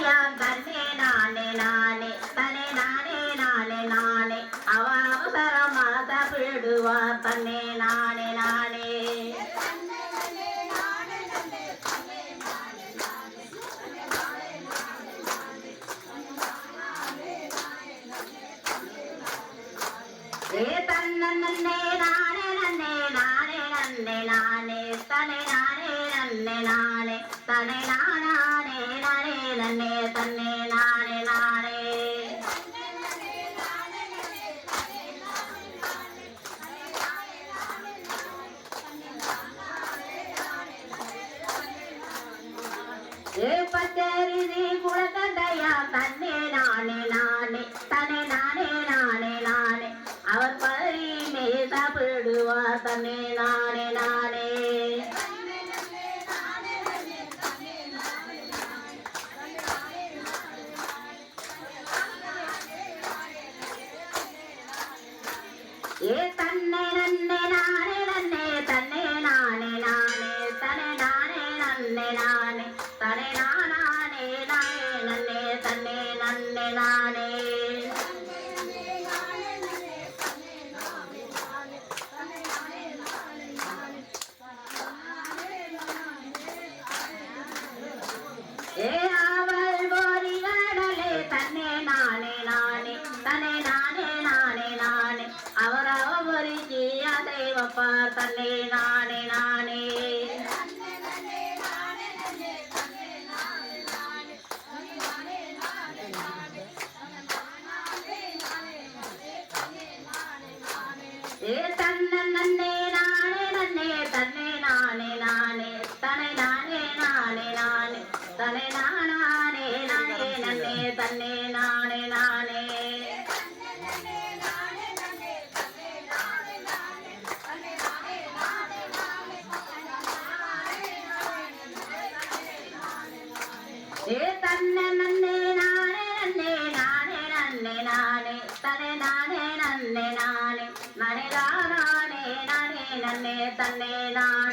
கொடுக்கட்டையா தன்னே நானே நானே தனே நானே நானே நானே அவ அவசரமா தப்பிடுவார் தன்னே நானே நானே ஏ தன்ன நன்னே நானே நன்னே நானே நன்னே நானே தனே நானே நன்னே நானே தனே நானே நானே நன்னே தன்னே நானே நானே. ஏ பச்சரிதி தன்னே நானே நானே. தனே நானே நானே நானே. அவர் பரிமே சாப்பிடுவார் தன்னே நானே. ஏ தன்னை நன்னே நானே நன்னே தன்னே நானே நானே தனே நானே நன்னே நானே தனே நானே நானே நன்னே தன்னே நன்னே நானே. ஏ ஜீயா தேவப்பா தன்னே நானே நானே ஏ தன்ன நன்னே நானே நன்னே தன்னே நானே நானே தனே நானே நானே நானே தனே நானே நானே நன்னே தன்னே நானே நானே ஏ தன்ன நன்னே நானே நன்னே நானே நன்னே நானே தனே நானே நன்னே நானே நனே நானே நானே நன்னே தன்னே நானே